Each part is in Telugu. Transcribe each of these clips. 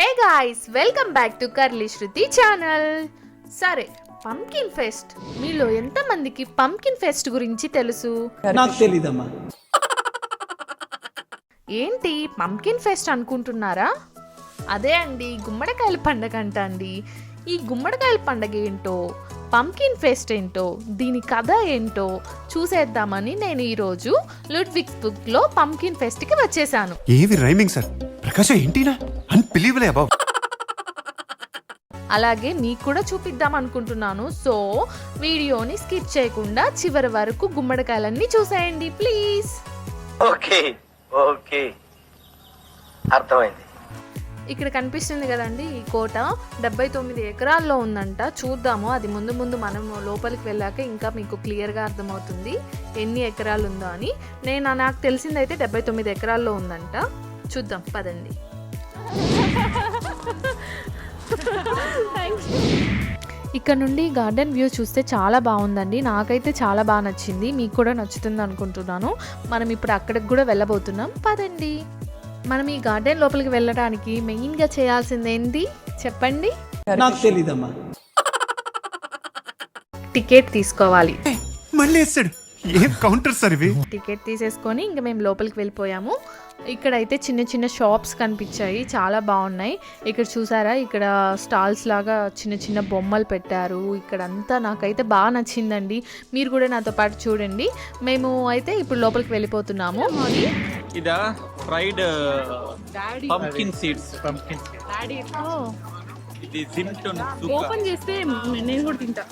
Hey guys welcome back to curly Shruti channel. సరే పంకిన్ ఫెస్ట్. మీలో ఎంతమందికి పంకిన్ ఫెస్ట్ గురించి తెలుసు? నాకు తెలీదమ్మా. ఏంటి పంకిన్ ఫెస్ట్ అనుకుంటున్నారా? అదే అండి గుమ్మడికాయల పండగ అంట అండి. ఈ గుమ్మడికాయల పండగ ఏంటో పంకిన్ ఫెస్ట్ ఏంటో దీని కథ ఏంటో చూసేద్దామని నేను ఈరోజు లుడ్విక్స్ బుక్లో పంకిన్ ఫెస్ట్కి వచ్చేసాను. ఏవి రైమింగ్ సార్? ప్రకాశం ఏంటినా? అన్బిలీవలే అబావ్ అలాగే మీకు కూడా చూపిద్దాం అనుకుంటున్నాను. సో వీడియోని స్కిప్ చేయకుండా చివరి వరకు గుమ్మడికాయలన్నీ చూసేయండి ప్లీజ్. Okay okay. అర్థమైంది. ఇక్కడ కనిపిస్తుంది కదండి ఈ కోట డెబ్బై తొమ్మిది ఎకరాల్లో ఉందంట. చూద్దాము అది ముందు ముందు మనం లోపలికి వెళ్ళాక ఇంకా మీకు క్లియర్గా అర్థమవుతుంది ఎన్ని ఎకరాలు ఉందో అని. నేను నాకు తెలిసిందైతే డెబ్బై తొమ్మిది ఎకరాల్లో ఉందంట. చూద్దాం పదండి. ఇక్కడ నుండి గార్డెన్ వ్యూ చూస్తే చాలా బాగుందండి. నాకైతే చాలా బాగా నచ్చింది. మీకు కూడా నచ్చుతుంది అనుకుంటున్నాను. మనం ఇప్పుడు అక్కడికి కూడా వెళ్ళబోతున్నాం. పదండి. మనం ఈ గార్డెన్ లోపలికి వెళ్ళడానికి మెయిన్గా చేయాల్సింది ఏంటి చెప్పండి. నాకు తెలీదమ్మా. టికెట్ తీసుకోవాలి. మళ్ళీ ఏం కౌంటర్ సార్ ఇవి? టికెట్ తీసేసుకొని ఇంకా మేము లోపలికి వెళ్ళిపోయాము. ఇక్కడైతే చిన్న చిన్న షాప్స్ కనిపించాయి. చాలా బాగున్నాయి. ఇక్కడ చూసారా? ఇక్కడ స్టాల్స్ లాగా చిన్న చిన్న బొమ్మలు పెట్టారు. ఇక్కడ అంతా నాకైతే బాగా నచ్చిందండి. మీరు కూడా నాతో పాటు చూడండి. మేము అయితే ఇప్పుడు లోపలికి వెళ్ళిపోతున్నాము. ఇదా ఫ్రైడ్ పంకిన్ సీడ్స్ ఇది జిమ్టోన్ ఓపెన్ చేస్తే నేను కూడా తింటా.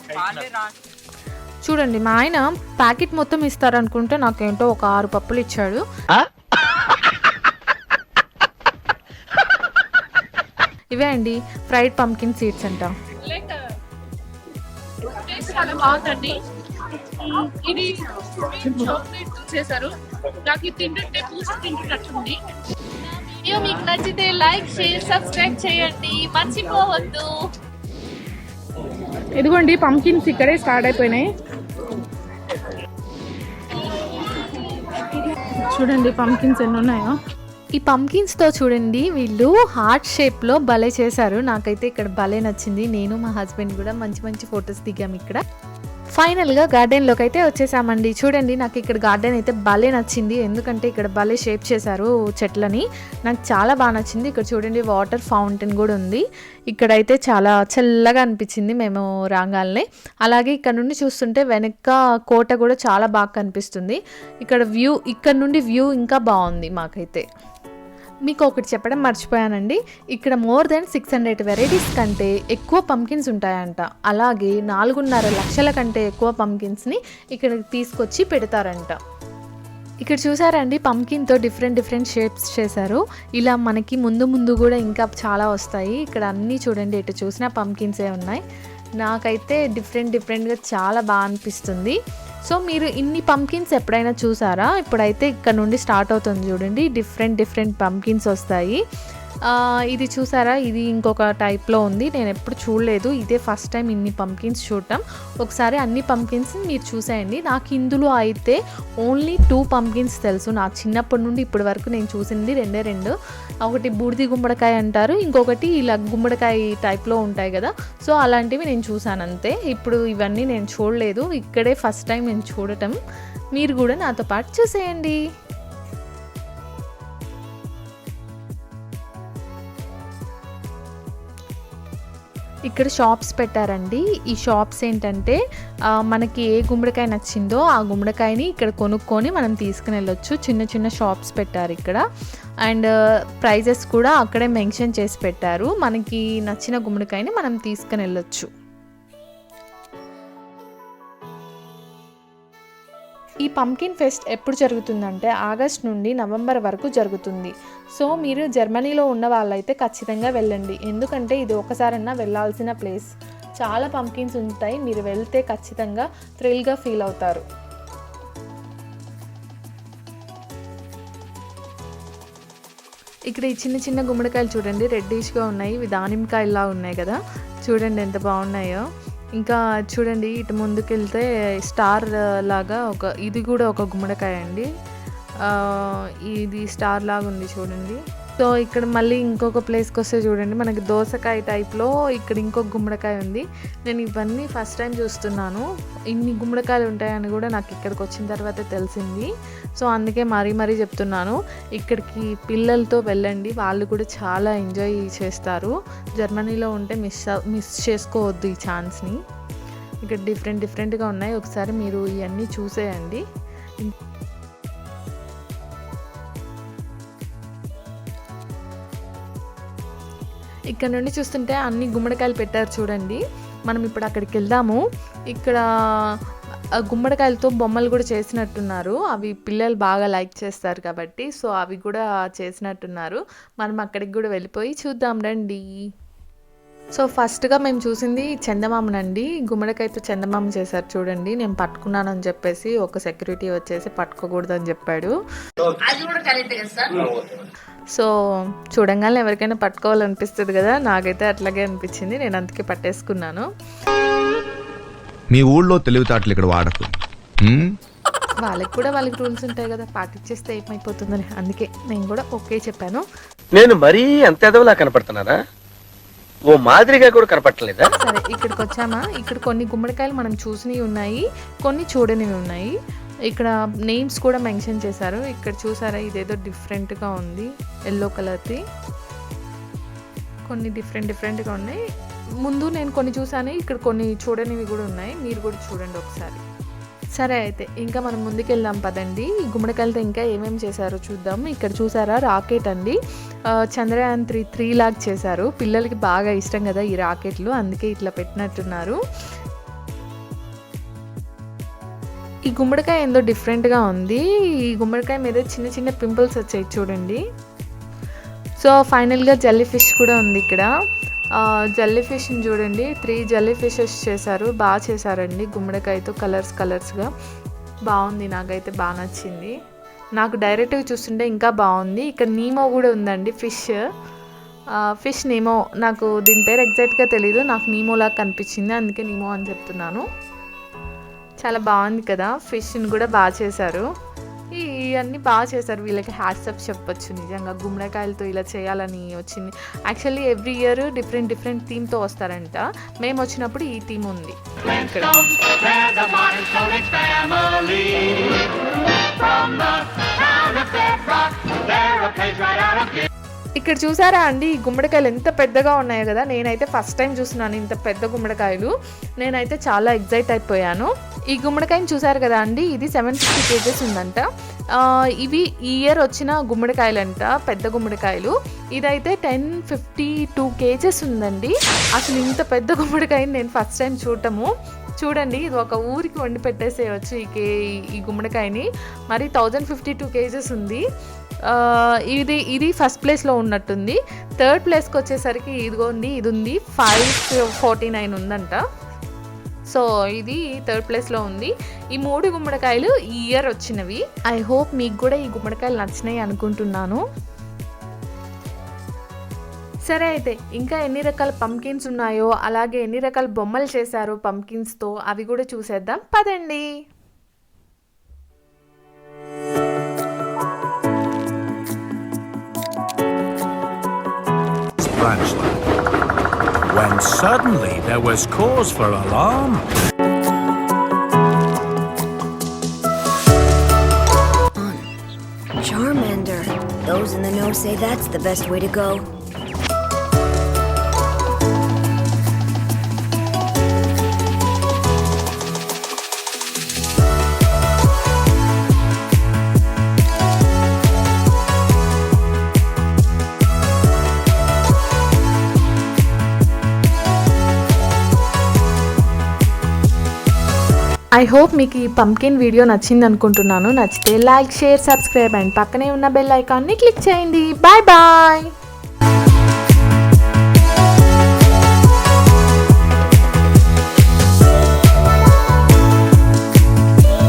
చూడండి మా ఆయన ప్యాకెట్ మొత్తం ఇస్తారనుకుంటే నాకేంటో ఒక ఆరు పప్పులు ఇచ్చాడు. ఇవే అండి ఫ్రైడ్ పంకిన్ సీడ్స్ అంట. చాలా బాగుందండి ఇది చాక్లెట్ చేశారు నాకు తింటుంటే తింటున్నట్టుంది. వీడియో మీకు నచ్చితే లైక్ షేర్ సబ్స్క్రైబ్ చేయండి. మర్చిపోవద్దు. ఇదిగోండి పంకిన్స్ ఇక్కడే స్టార్ట్ అయిపోయినాయి. చూడండి పంకిన్స్ ఎన్ని ఉన్నాయో. ఈ పంకిన్స్తో చూడండి వీళ్ళు హార్ట్ షేప్లో భలే చేశారు. నాకైతే ఇక్కడ భలే నచ్చింది. నేను మా హస్బెండ్ కూడా మంచి మంచి ఫొటోస్ దిగాము ఇక్కడ. ఫైనల్గా గార్డెన్లోకి అయితే వచ్చేసామండి. చూడండి నాకు ఇక్కడ గార్డెన్ అయితే భలే నచ్చింది. ఎందుకంటే ఇక్కడ భలే షేప్ చేశారు చెట్లని. నాకు చాలా బాగా నచ్చింది. ఇక్కడ చూడండి వాటర్ ఫౌంటైన్ కూడా ఉంది. ఇక్కడైతే చాలా చల్లగా అనిపించింది మేము రాగాల్ని. అలాగే ఇక్కడ నుండి చూస్తుంటే వెనక కోట కూడా చాలా బాగా కనిపిస్తుంది. ఇక్కడ వ్యూ ఇక్కడ నుండి వ్యూ ఇంకా బాగుంది మాకైతే. మీకు ఒకటి చెప్పడం మర్చిపోయానండి. ఇక్కడ more than six hundred varieties కంటే ఎక్కువ పంకిన్స్ ఉంటాయంట. అలాగే నాలుగున్నర లక్షల కంటే ఎక్కువ పంకిన్స్ని ఇక్కడ తీసుకొచ్చి పెడతారంట. ఇక్కడ చూసారండి పంకిన్తో డిఫరెంట్ డిఫరెంట్ షేప్స్ చేశారు. ఇలా మనకి ముందు ముందు కూడా ఇంకా చాలా వస్తాయి. ఇక్కడ అన్నీ చూడండి ఎటు చూసినా పంకిన్సే ఉన్నాయి. నాకైతే డిఫరెంట్ డిఫరెంట్గా చాలా బాగా అనిపిస్తుంది. సో మీరు ఇన్ని పంకిన్స్ ఎప్పుడైనా చూసారా? ఇప్పుడైతే ఇక్కడ నుండి స్టార్ట్ అవుతుంది చూడండి. డిఫరెంట్ డిఫరెంట్ పంకిన్స్ వస్తాయి. ఇది చూసారా? ఇది ఇంకొక టైప్లో ఉంది. నేను ఎప్పుడు చూడలేదు. ఇదే ఫస్ట్ టైం ఇన్ని పంకిన్స్ చూడటం. ఒకసారి అన్ని పంకిన్స్ మీరు చూసేయండి. నాకు ఇందులో అయితే ఓన్లీ టూ పంకిన్స్ తెలుసు. నా చిన్నప్పటి నుండి ఇప్పటి వరకు నేను చూసింది రెండే రెండు. ఒకటి బూడిది గుమ్మడికాయ అంటారు. ఇంకొకటి ఇలా గుమ్మడికాయ టైప్లో ఉంటాయి కదా. సో అలాంటివి నేను చూసాను అంతే. ఇప్పుడు ఇవన్నీ నేను చూడలేదు. ఇక్కడే ఫస్ట్ టైం నేను చూడటం. మీరు కూడా నాతో పాటు చూసేయండి. ఇక్కడ షాప్స్ పెట్టారండి. ఈ షాప్స్ ఏంటంటే మనకి ఏ గుమ్మడికాయ నచ్చిందో ఆ గుమ్మడికాయని ఇక్కడ కొనుక్కొని మనం తీసుకుని వెళ్ళొచ్చు. చిన్న చిన్న షాప్స్ పెట్టారు ఇక్కడ. అండ్ ప్రైజెస్ కూడా అక్కడే మెన్షన్ చేసి పెట్టారు. మనకి నచ్చిన గుమ్మడికాయని మనం తీసుకుని వెళ్ళొచ్చు. పంకిన్ ఫెస్ట్ ఎప్పుడు జరుగుతుందంటే ఆగస్ట్ నుండి నవంబర్ వరకు జరుగుతుంది. సో మీరు జర్మనీలో ఉన్న వాళ్ళైతే ఖచ్చితంగా వెళ్ళండి. ఎందుకంటే ఇది ఒకసారన్నా వెళ్ళాల్సిన ప్లేస్. చాలా పంకిన్స్ ఉంటాయి. మీరు వెళ్తే ఖచ్చితంగా థ్రిల్గా ఫీల్ అవుతారు. ఇక్కడ ఈ చిన్న చిన్న గుమ్మడికాయలు చూడండి. రెడ్డిష్గా ఉన్నాయి. ఇవి దానిమ్మకాయలా ఉన్నాయి కదా. చూడండి ఎంత బాగున్నాయో. ఇంకా చూడండి ఇటు ముందుకెళ్తే స్టార్ లాగా ఒక ఇది కూడా ఒక గుమ్మడికాయ అండి. ఇది స్టార్ లాగా ఉంది చూడండి. సో ఇక్కడ మళ్ళీ ఇంకొక ప్లేస్కి వస్తే చూడండి. మనకి దోసకాయ టైప్లో ఇక్కడ ఇంకొక గుమ్మడికాయ ఉంది. నేను ఇవన్నీ ఫస్ట్ టైం చూస్తున్నాను. ఇన్ని గుమ్మడికాయలు ఉంటాయని కూడా నాకు ఇక్కడికి వచ్చిన తర్వాత తెలిసింది. సో అందుకే మరీ మరీ చెప్తున్నాను. ఇక్కడికి పిల్లలతో వెళ్ళండి. వాళ్ళు కూడా చాలా ఎంజాయ్ చేస్తారు. జర్మనీలో ఉంటే మిస్ మిస్ చేసుకోవద్దు ఈ ఛాన్స్ని ఇక్కడ డిఫరెంట్ డిఫరెంట్గా ఉన్నాయి. ఒకసారి మీరు ఇవన్నీ చూసేయండి. ఇక్కడ నుండి చూస్తుంటే అన్ని గుమ్మడికాయలు పెట్టారు చూడండి. మనం ఇప్పుడు అక్కడికి వెళ్దాము. ఇక్కడ గుమ్మడికాయలతో బొమ్మలు కూడా చేసినట్టున్నారు. అవి పిల్లలు బాగా లైక్ చేస్తారు కాబట్టి సో అవి కూడా చేసినట్టున్నారు. మనం అక్కడికి కూడా వెళ్ళిపోయి చూద్దాం రండి. సో ఫస్ట్గా మేము చూసింది చందమామనండి. గుమ్మడికాయతో చందమామ చేశారు చూడండి. నేను పట్టుకున్నానని చెప్పేసి ఒక సెక్యూరిటీ వచ్చేసి పట్టుకోకూడదని చెప్పాడు. సో చూడంగానే ఎవరికైనా పట్టుకోవాలనిపిస్తుంది కదా నాకైతే అట్లాగే అనిపించింది నేను అందుకే పట్టేసుకున్నాను. మీ ఊళ్ళో తెలివితేటలు ఇక్కడ వాడకు? వాళ్ళకి కూడా వాళ్ళకి రూల్స్ ఉంటాయి కదా పాటించేస్తే ఏమైపోతుందని. అందుకే నేను కూడా ఓకే చెప్పాను. నేను మరీ అంత ఎదవలా కనపడుతున్నారా? ఓ మాదిరిగా కూడా కనపడలేదా సరే ఇక్కడికి వచ్చామా ఇక్కడ కొన్ని గుమ్మడికాయలు మనం చూసినవి ఉన్నాయి కొన్ని చూడనివి ఉన్నాయి. ఇక్కడ నేమ్స్ కూడా మెన్షన్ చేశారు. ఇక్కడ చూసారా ఇదేదో డిఫరెంట్గా ఉంది ఎల్లో కలర్ది కొన్ని డిఫరెంట్ డిఫరెంట్గా ఉన్నాయి. ముందు నేను కొన్ని చూసాను ఇక్కడ కొన్ని చూడనివి కూడా ఉన్నాయి. మీరు కూడా చూడండి ఒకసారి. సరే అయితే ఇంకా మనం ముందుకెళ్దాం పదండి. ఈ గుమ్మడికాయలతో ఇంకా ఏమేమి చేశారో చూద్దాం. ఇక్కడ చూసారా రాకెట్ అండి. చంద్రయాన్ త్రీ త్రీ లాగ్ చేశారు. పిల్లలకి బాగా ఇష్టం కదా ఈ రాకెట్లు అందుకే ఇట్లా పెట్టినట్టున్నారు. ఈ గుమ్మడికాయ ఏందో డిఫరెంట్గా ఉంది. ఈ గుమ్మడికాయ మీద చిన్న చిన్న పింపుల్స్ వచ్చాయి చూడండి. సో ఫైనల్గా జల్లీ ఫిష్ కూడా ఉంది ఇక్కడ. జల్లీ ఫిష్ని చూడండి. త్రీ జల్లీ ఫిషెస్ చేశారు. బాగా చేశారండి గుమ్మడికాయతో కలర్స్ కలర్స్గా. బాగుంది నాకైతే బాగా నచ్చింది. నాకు డైరెక్ట్గా చూస్తుంటే ఇంకా బాగుంది. ఇక్కడ నీమో కూడా ఉందండి ఫిష్. Fish Nemo. నాకు దీని పేరు ఎగ్జాక్ట్గా తెలీదు. నాకు నీమోలా కనిపించింది. అందుకే నీమో అని చెప్తున్నాను. చాలా బాగుంది కదా. ఫిష్ని కూడా బాగా చేశారు. ఈ ఇవన్నీ బాగా చేశారు. వీళ్ళకి హ్యాట్సప్ చెప్పొచ్చు. నిజంగా గుమ్మడికాయలతో ఇలా చేయాలని వచ్చింది. Actually every year different different థీమ్తో వస్తారంట. మేము వచ్చినప్పుడు ఈ థీమ్ ఉంది. ఇక్కడ ఇక్కడ చూసారా అండి ఈ గుమ్మడికాయలు ఎంత పెద్దగా ఉన్నాయో కదా నేనైతే ఫస్ట్ టైం చూస్తున్నాను ఇంత పెద్ద గుమ్మడికాయలు. నేనైతే చాలా ఎగ్జైట్ అయిపోయాను. ఈ గుమ్మడికాయని చూసారు కదా అండి ఇది సెవెన్ ఫిఫ్టీ కేజెస్ ఉందంట. ఇవి ఈ ఇయర్ వచ్చిన గుమ్మడికాయలు అంట పెద్ద గుమ్మడికాయలు. ఇదైతే టెన్ ఫిఫ్టీ టూ కేజెస్ ఉందండి. అసలు ఇంత పెద్ద గుమ్మడికాయని నేను ఫస్ట్ టైం చూడటము. చూడండి ఇది ఒక ఊరికి వండి పెట్టేసేయచ్చు ఈ కే ఈ గుమ్మడికాయని. మరి థౌజండ్ ఫిఫ్టీ టూ కేజెస్ ఉంది. ఇది ఇది ఫస్ట్ ప్లేస్లో ఉన్నట్టుంది. థర్డ్ ప్లేస్కి వచ్చేసరికి ఇదిగోండి ఇది ఉంది ఫైవ్ ఫార్టీ నైన్ ఉందంట. సో ఇది థర్డ్ ప్లేస్లో ఉంది. ఈ మూడు గుమ్మడికాయలు ఈ ఇయర్ వచ్చినవి. ఐ హోప్ మీకు కూడా ఈ గుమ్మడికాయలు నచ్చినాయి అనుకుంటున్నాను. సరే అయితే ఇంకా ఎన్ని రకాల పంకిన్స్ ఉన్నాయో అలాగే ఎన్ని రకాల బొమ్మలు చేశారో పంకిన్స్తో అవి కూడా చూసేద్దాం. పదండి. When suddenly there was cause for alarm. Charmander. Those in the know say that's the best way to go. I hope మీకు ఈ పంకిన్ వీడియో నచ్చింది అనుకుంటున్నాను. నచ్చితే లైక్ షేర్ సబ్స్క్రైబ్ అండ్ పక్కనే ఉన్న బెల్ ఐకాన్ని క్లిక్ చేయండి. Bye bye